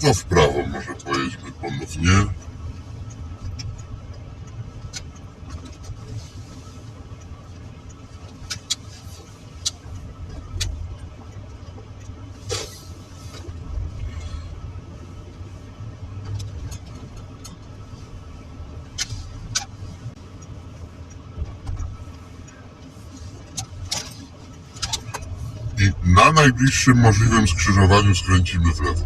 To w prawo może pojedźmy ponownie. I na najbliższym możliwym skrzyżowaniu skręcimy w lewo.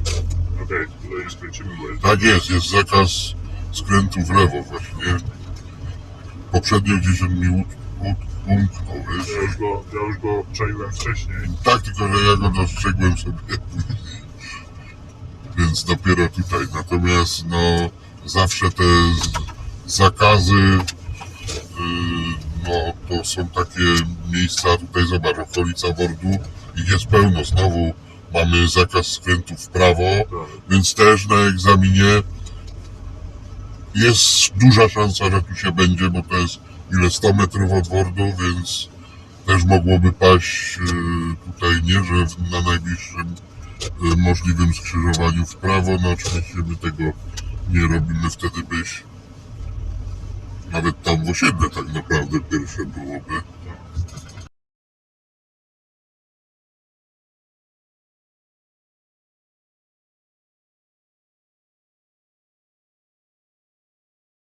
Okej, tutaj skręcimy, bo jest... Tak jest, jest zakaz skrętu w lewo właśnie. Poprzednio gdzieś on mi ut- ut- umknął, Ja już go, ja już go wcześniej. Tak, tylko że ja go dostrzegłem sobie. Więc dopiero tutaj. Natomiast no zawsze te z- zakazy yy, no to są takie miejsca, tutaj zobacz, okolica Wordu, ich jest pełno. Znowu mamy zakaz skrętu w prawo, więc też na egzaminie jest duża szansa, że tu się będzie, bo to jest ile 100 metrów od Wordu, więc też mogłoby paść y, tutaj, nie, że na najbliższym y, możliwym skrzyżowaniu w prawo, no oczywiście my tego nie robimy, wtedy byś nawet tam w osiedle tak naprawdę pierwsze byłoby.